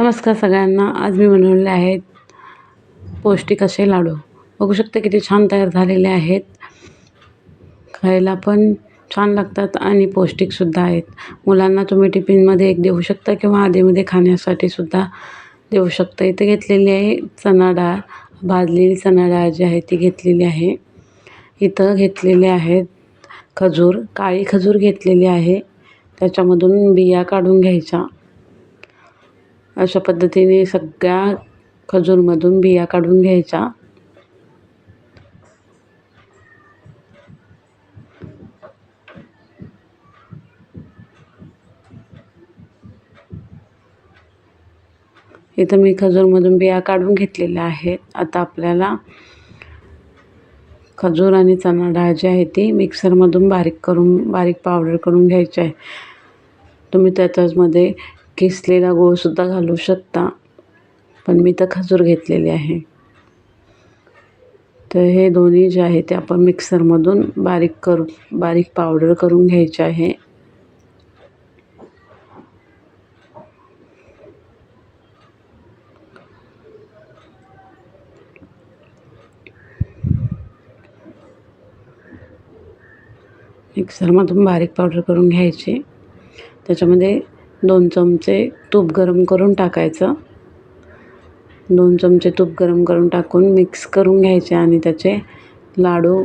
नमस्कार सगळ्यांना. आज मी बनवलेले आहेत पौष्टिक असे लाडू. बघू शकता किती छान तयार झालेले आहेत. खायला पण छान लागतात आणि पौष्टिकसुद्धा आहेत. मुलांना तुम्ही टिफिनमध्ये एक देऊ शकता किंवा आधीमध्ये खाण्यासाठी सुद्धा देऊ शकता. इथे घेतलेली आहे चणा डाळ. भाजलेली चणा डाळ जी आहे ती घेतलेली आहे. इथं घेतलेले आहेत खजूर. काळी खजूर घेतलेली आहे. त्याच्यामधून बिया काढून घ्यायच्या. अशा पद्धतीने सगळ्या खजूरमधून बिया काढून घ्यायच्या. इथं मी खजूरमधून बिया काढून घेतलेल्या आहेत. आता आपल्याला खजूर आणि चणा डाळ जी आहे ती मिक्सरमधून बारीक करून बारीक पावडर करून घ्यायची आहे. तुम्ही त्याच्यामध्ये किसलेला गुळसुद्धा घालू शकता पण मी तर खजूर घेतलेली आहे. तर हे दोन्ही जे आहे ते आपण मिक्सरमधून बारीक करू बारीक पावडर करून घ्यायचे आहे. मिक्सरमधून बारीक पावडर करून घ्यायची. त्याच्यामध्ये दोन चमचे तूप गरम करून टाकायचं. दोन चमचे तूप गरम करून टाकून मिक्स करून घ्यायचे आणि त्याचे लाडू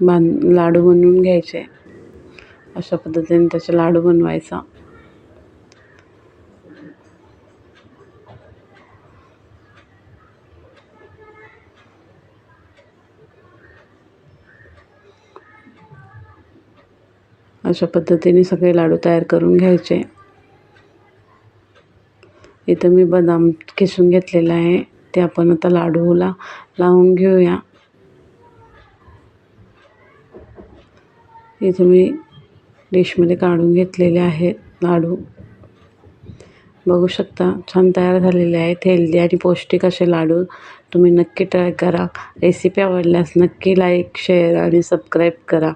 बांध लाडू बनवून घ्यायचे. अशा पद्धतीने त्याचे लाडू बनवायचा. अशा पद्धतीने सगळे लाडू तयार करून घ्यायचे. इथं मी बदाम किसून घेतलेला आहे. ते आपण आता लाडूला लावून घेऊया. इथं मी डिशमध्ये काढून घेतलेले आहेत लाडू. बघू शकता छान तयार झालेले आहेत. हेल्दी आणि पौष्टिक असे लाडू. तुम्ही नक्की ट्राय करा. रेसिपी आवडल्यास नक्की लाईक शेअर आणि सबस्क्राईब करा.